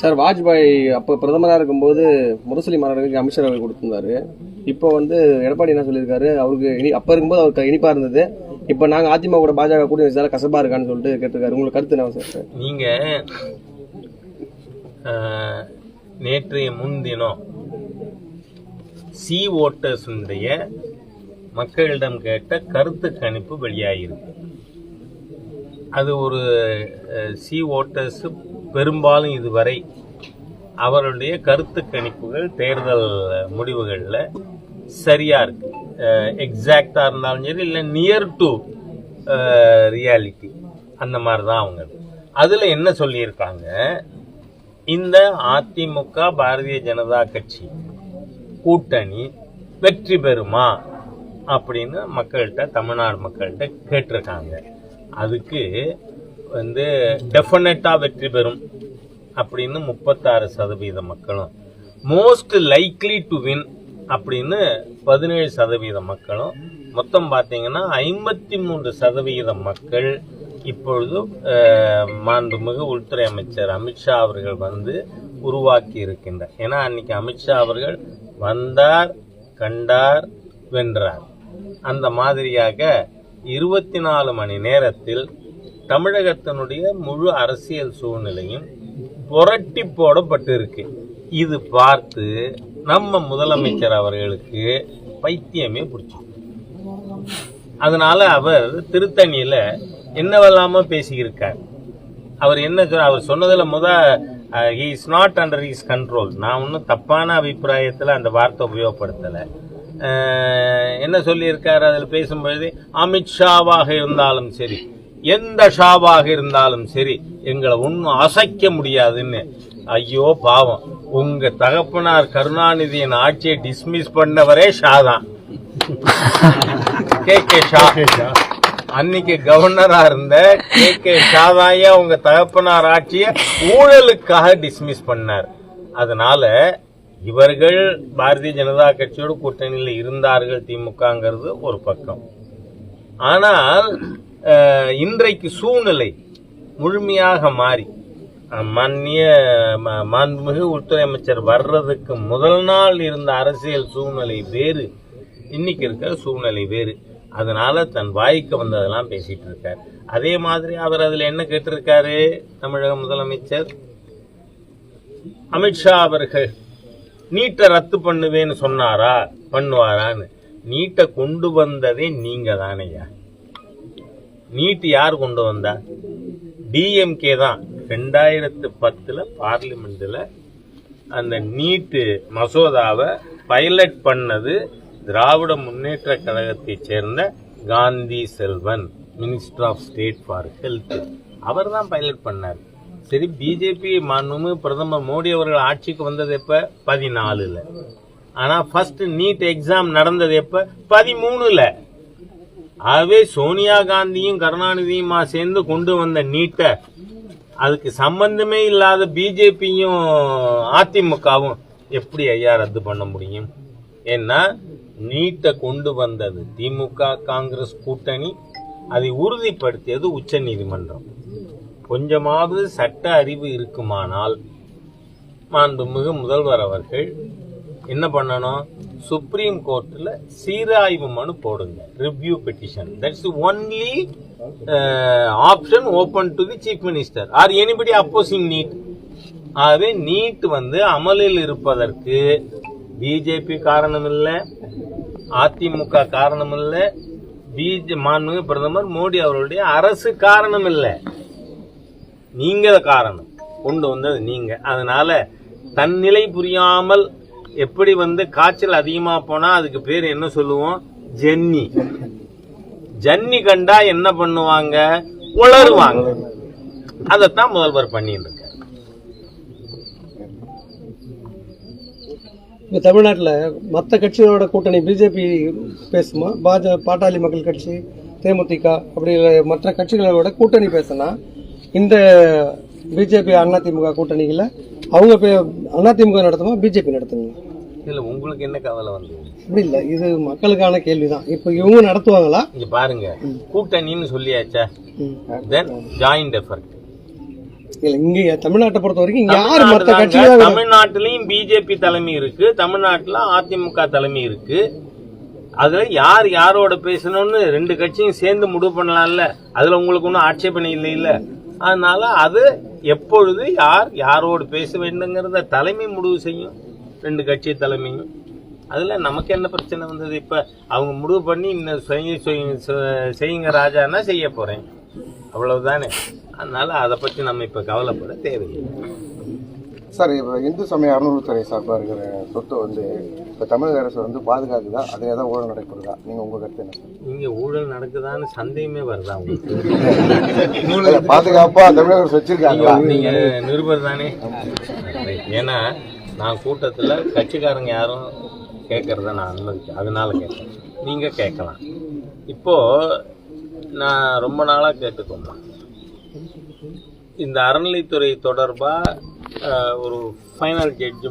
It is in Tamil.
சார் வாஜ்பாய் அப்போ பிரதமராக இருக்கும்போது முரசொலி மாநாடுகளுக்கு அமைச்சர் அவர் கொடுத்துருந்தாரு. இப்போ வந்து எடப்பாடி என்ன சொல்லியிருக்காரு? அவருக்கு இனி அப்போ இருக்கும்போது அவருக்கு இனிப்பாக இருந்தது. இப்போ நாங்கள் அதிமுக கூட பாஜக கூட வச்சதால கசப்பா இருக்கான்னு சொல்லிட்டு கேட்டிருக்காரு. உங்களுக்கு கருத்து என்ன சார்? நீங்க நேற்றைய முன்தினம் சி ஓட்டர்ஸுடைய மக்களிடம் கேட்ட கருத்து கணிப்பு வெளியாகிருக்கு அது ஒரு சி ஓட்டர்ஸ் பெரும்பாலும் இதுவரை அவருடைய கருத்து கணிப்புகள் தேர்தல் முடிவுகளில் சரியா இருக்கு. எக்ஸாக்டா இருந்தாலும் சரி இல்லை நியர் டு ரியாலிட்டி அந்த மாதிரி தான் அவங்க அதில் என்ன சொல்லியிருக்காங்க? இந்த அதிமுக பாரதிய ஜனதா கட்சி கூட்டணி வெற்றி பெறுமா அப்படின்னு மக்கள்கிட்ட தமிழ்நாடு மக்கள்கிட்ட கேட்டிருக்காங்க. அதுக்கு வந்து டெஃபினட்டாக வெற்றி பெறும் அப்படின்னு முப்பத்தாறு சதவீத மக்களும் மோஸ்ட் லைக்லி டு வின் அப்படின்னு பதினேழு சதவீத மக்களும் மொத்தம் பார்த்தீங்கன்னா ஐம்பத்தி மூன்று சதவீத மக்கள் இப்பொழுது மாண்புமிகு உள்துறை அமைச்சர் அமித்ஷா அவர்கள் வந்து உருவாக்கி இருக்கின்றார். ஏன்னா அன்னைக்கு அமித்ஷா அவர்கள் வந்தார் கண்டார் வென்றார். அந்த மாதிரியாக இருபத்தி நாலு மணி நேரத்தில் தமிழகத்தினுடைய முழு அரசியல் சூழ்நிலையும் புரட்டி போடப்பட்டிருக்கு. இது பார்த்து நம்ம முதலமைச்சர் அவர்களுக்கு பைத்தியமே பிடிச்சி அதனால அவர் திருத்தணியில என்னவெல்லாம பேசியிருக்கார். அவர் என்ன சொ- அவர் சொன்னதுல முத is not under is control நான் ஒன்றும் தப்பான அபிப்பிராயத்தில் அந்த வார்த்தை உபயோகப்படுத்தலை. என்ன சொல்லியிருக்காரு? அதில் பேசும்பொழுது அமித்ஷாவாக இருந்தாலும் சரி எந்த ஷாவாக இருந்தாலும் சரி எங்களை ஒன்றும் அசைக்க முடியாதுன்னு. ஐயோ பாவம். உங்க தகப்பனார் கருணாநிதியின் ஆட்சியை டிஸ்மிஸ் பண்ணவரே ஷா தான். கே. கே. ஷா. அன்னைக்கு கவர்னரா இருந்த கே. கே. ஷாதாயா உங்க தகப்பனார் ஆட்சியை ஊழலுக்காக டிஸ்மிஸ் பண்ணார்? அதனால இவர்கள் பாரதிய ஜனதா கட்சியோட கூட்டணியில் இருந்தார்கள் திமுகங்கிறது ஒரு பக்கம். ஆனால் இன்றைக்கு சூழ்நிலை முழுமையாக மாறி. மன்னிய மாண்புமிகு உள்துறை அமைச்சர் வர்றதுக்கு முதல் நாள் இருந்த அரசியல் சூழ்நிலை வேறு. இன்னைக்கு இருக்கிற சூழ்நிலை வேறு. அதனால தன் வாய்க்கு வந்ததெல்லாம் பேசிட்டு இருக்கார். அதே மாதிரி அவர் அதில் என்ன கேட்டிருக்காரு தமிழக முதலமைச்சர்? அமித்ஷா அவர்கள் நீட்டை ரத்து பண்ணுவேன்னு சொன்னாரா? பண்ணுவாரான்னு. நீட்டை கொண்டு வந்ததே நீங்க தானையா நீட் யார் கொண்டு வந்தா? டிஎம்கே தான். ரெண்டாயிரத்து பத்தில் பார்லிமெண்ட்டில் அந்த நீட்டு மசோதாவை பைலட் பண்ணது திராவிட முன்னேற்ற கழகத்தைச் சேர்ந்த Gandhi Selvan minister of state for health அவர் தான் பைலட் பண்ணார். சரி பிஜேபி மாண்புமிகு பிரதமர் மோடி அவர்கள் ஆட்சிக்கு வந்தது எப்போ? பதினாலில். ஆனால் ஃபர்ஸ்ட் நீட் எக்ஸாம் நடந்தது எப்போ? பதிமூணில். ஆகவே சோனியா காந்தியும் கருணாநிதியுமா சேர்ந்து கொண்டு வந்த நீட்டை அதுக்கு சம்பந்தமே இல்லாத பிஜேபியும் அதிமுகவும் எப்படி ஐயா ரத்து பண்ண முடியும்? ஏன்னா நீட்டை கொண்டு வந்தது திமுக காங்கிரஸ் கூட்டணி. அதை உறுதிப்படுத்தியது உச்ச நீதிமன்றம். கொஞ்சமாவது சட்ட அறிவு இருக்குமானால் மாண்புமிகு முதல்வர் அவர்கள் என்ன பண்ணணும்? சுப்ரீம் கோர்ட்டில் சீராய்வு மனு போடுங்க. Review petition that's only option open to the chief minister or anybody opposing NEET ஆகவே நீட் வந்து அமலில் இருப்பதற்கு பிஜேபி காரணம் இல்லை அதிமுக காரணம் இல்லை பிஜே மாண்புமிகு பிரதமர் மோடி அவருடைய அரசு காரணம் இல்லை நீங்க காரணம். கொண்டு வந்தது நீங்க. அதனால தன் நிலை புரியாமல் எப்படி வந்து காய்ச்சல் அதிகமா போனா அதுக்கு பேர் என்ன சொல்லுவோம்? ஜன்னி. ஜன்னி கண்டா என்ன பண்ணுவாங்க? உளருவாங்க அதைத்தான் முதல்வர் பண்ணிட்டு இருக்காரு இப்போ தமிழ்நாட்டில் மற்ற கட்சிகளோட கூட்டணி பிஜேபி பேசுமா? பாஜ பாட்டாளி மக்கள் கட்சி தேமுதிக அப்படி மற்ற கட்சிகளோட கூட்டணி பேசினா இந்த பிஜேபி அதிமுக கூட்டணியில் அவங்க அதிமுக நடத்துமா பிஜேபி நடத்துங்களா? இதுல உங்களுக்கு என்ன கவலை வந்து? அப்படி இல்லை இது மக்களுக்கான கேள்வி தான் இப்போ இவங்க நடத்துவாங்களா? இங்க பாருங்க கூட்டணின்னு சொல்லியாச்சா. தென் ஜாயிண்ட் எஃபர்ட் இல்ல இங்க தமிழ்நாட்டை பொறுத்த வரைக்கும் யாரு மத்த தமிழ்நாட்டிலையும் பிஜேபி தலைமை இருக்கு தமிழ்நாட்டுல அதிமுக தலைமை இருக்கு. அதுல யார் யாரோட பேசணும்னு ரெண்டு கட்சியும் சேர்ந்து முடிவு பண்ணலாம்ல? அதுல உங்களுக்கு ஒன்றும் ஆட்சேபனை இல்லை இல்ல அதனால அது எப்பொழுது யார் யாரோடு பேச வேண்டுங்கிறத தலைமை முடிவு செய்யும். ரெண்டு கட்சி தலைமையும். அதில் நமக்கு என்ன பிரச்சனை வந்தது? இப்போ அவங்க முடிவு பண்ணி இன்னும் செய்யுங்க ராஜான்னா செய்ய போகிறேன் அவ்வளவுதானே. அதனால அதை பற்றி நம்ம இப்போ கவலைப்பட தேவையில்லை. சார் இப்போ இந்து சமய அறநிலைத்துறை சார்பாக இருக்கிற சொத்தை வந்து இப்போ தமிழக அரசு வந்து பாதுகாக்குதா? அதே தான் ஊழல் நடைபெறுதா நீங்கள் உங்கள் கருத்து என்ன சார்? இங்க ஊழல் நடக்குதான்னு சந்தேகமே வருதா உங்களுக்கு? இல்ல, பாதுகாப்பா தமிழக அரசு வச்சிருக்காங்களா நீங்க நிருபர் தானே? ஏன்னா நான் கூட்டத்துல கட்சிக்காரங்க யாரும் கேட்கறத நான் அனுமதிச்சேன் அதனால கேட்கறேன் நீங்க கேட்கலாம் இப்போ நான் ரொம்ப நாளா கேட்டுக்கொண்டேன் இந்த அறநிலைத்துறை தொடர்பா அஹ், ஒரு ஃபைனல் ஜட்ஜ்